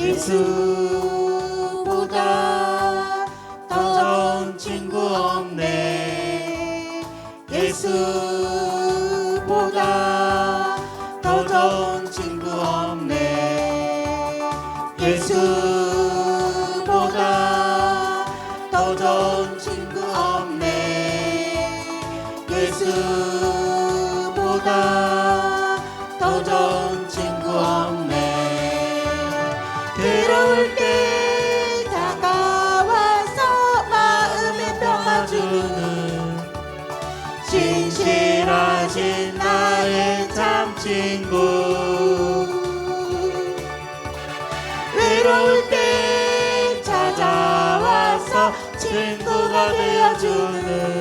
예수보다 더 좋은 친구 없네. 예수보다 더 좋은 친구 없네. 예수보다 더 좋은 친구 없네. 예수보다 더 좋은 주는 진실하신 나의 참 친구. 외로울 때 찾아와서 친구가 되어주는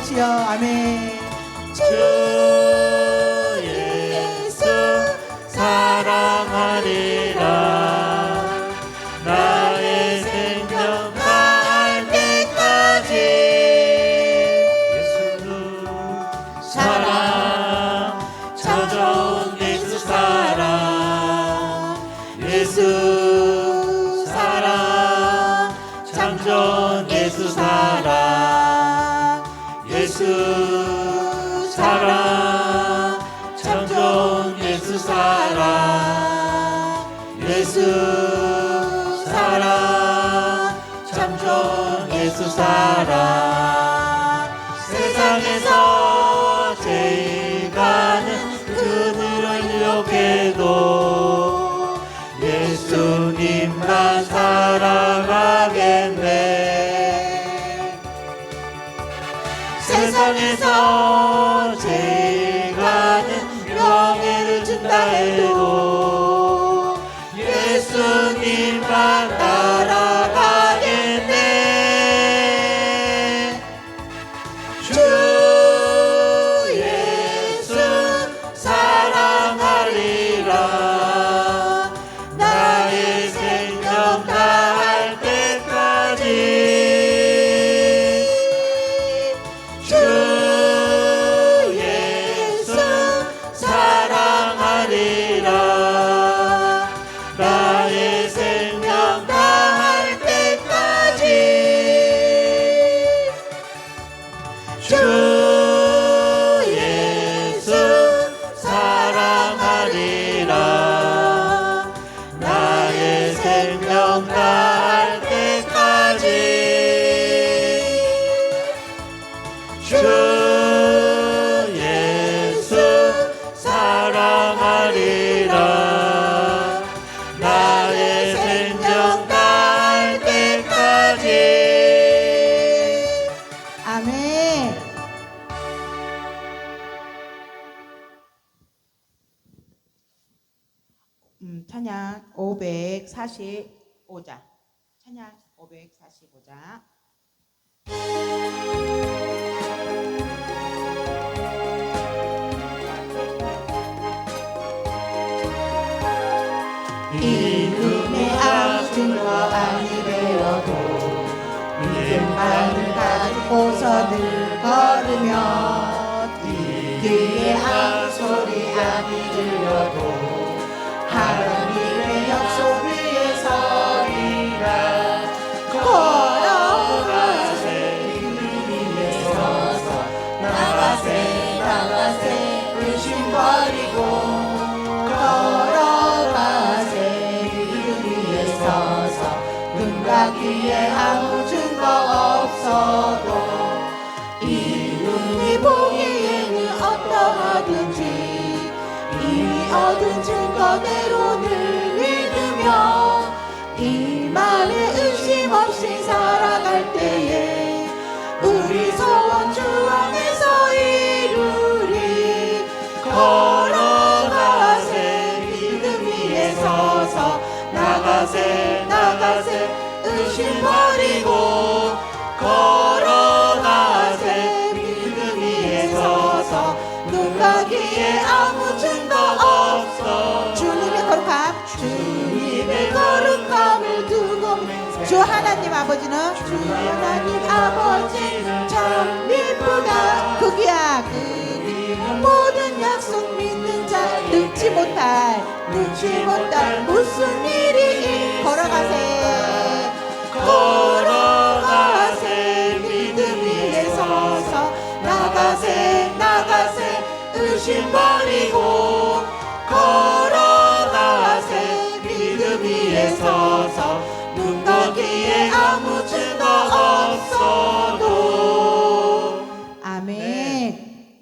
어 주여 아멘. 주 예수 사랑 참 좋은 예수 사랑. 예수 사랑 참 좋은 예수 사랑. 세상에서 세상 545자. 찬양 545자. 이름의 아무튼거 아니 되어도 믿음 만을 가지고서 늘 걸으며 이름이 보기에는 어떠하든지 이미 얻은 증거대로 늘 믿으며 이 말에 의심 없이 살아갈 때에 우리 소원 주 안에서 이루리 걸어가세 믿음 위에 서서 나가세 나가세 의심 버리고 걸 누가 기에 아무 증거 없어. 주님의 거룩함. 주님의 거룩함을 두고 주 하나님 아버지는 주 하나님 아버지는 참 미쁘다. 그 귀야 그 모든 약속 믿는 자 늙지 못할 늙지 못할 무슨 일이 걸어가세 걸 버리고 걸어가세 믿음 위에 서서 눈 거기에 아무 증거 없어도. 아멘.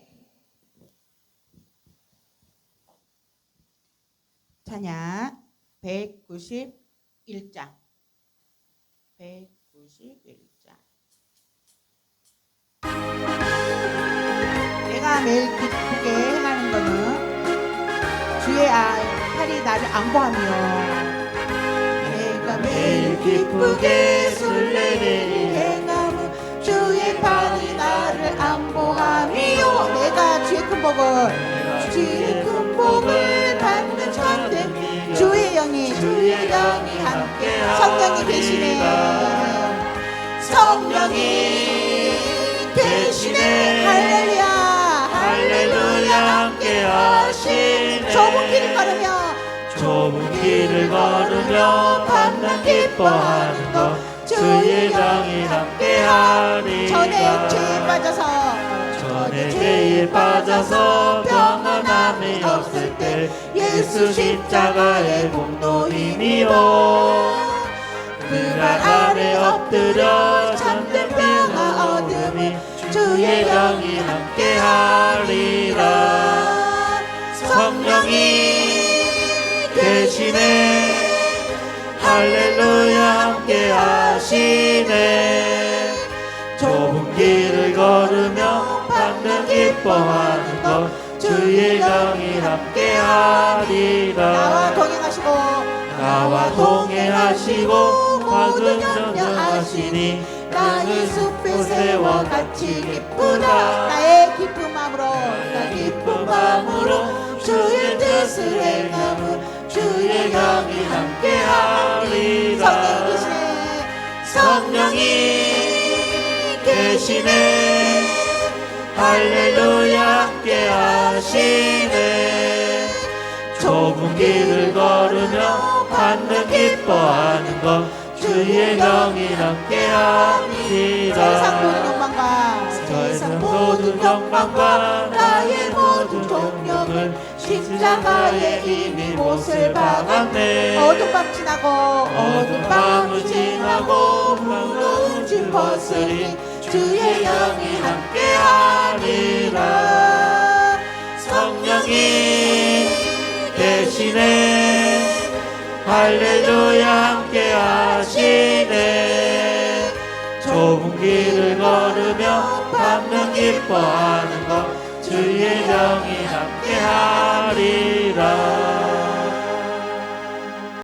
찬양 191장. 191장. 내가 매일 기쁘게 주의 아, 팔이 나를 안보하며. 내가 매일 기쁘게 순례를 행하며 주의 팔이 나를 안보하며 내가 주의 큰 복을 주의 큰 복을 받는 천대. 주의 영이 주의 영이 함께 성령이 계시네. 성령이 할렐루야 할렐루야 좁은 길을 걸으며 좁은 길을 걸으며 밤낮 기뻐하는 것 주의 영이 함께 하리라. 전에 죄에 빠져서 전에 죄에 빠져서 평안함이 없을 때 예수 십자가의 공로임이요. 그발 아래 엎드려 참된 평화 얻음이 주의 영이 함께 하리 기뻐하는 것 주의 영이 함께 나와 하리라. 동행하시고 나와 동행하시고 모든 전능하시니 나의 숲에새와 같이 기쁘다. 나의 기쁜 마음으로 나 기쁜 마음으로 주의 뜻을 행함은 주의 영이 함께 성령이 하리라. 계시네. 성령이 계시네 할렐루야 함께 하시네. 좁은 길을 걸으며 받는 기뻐하는 것 주의 영이 함께 영광과 세상 모든 영광과 나의 모든 동력을 십자가에 이미 못을 박았네. 어둠 밤 지나고 어둠 밤을 지나고 무거운 짐 벗으리 주의 영이 함께 하리라. 성령이 계시네. 할렐루야 함께 하시네. 좁은 길을 걸으며 밤낮 기뻐하는 것 주의 영이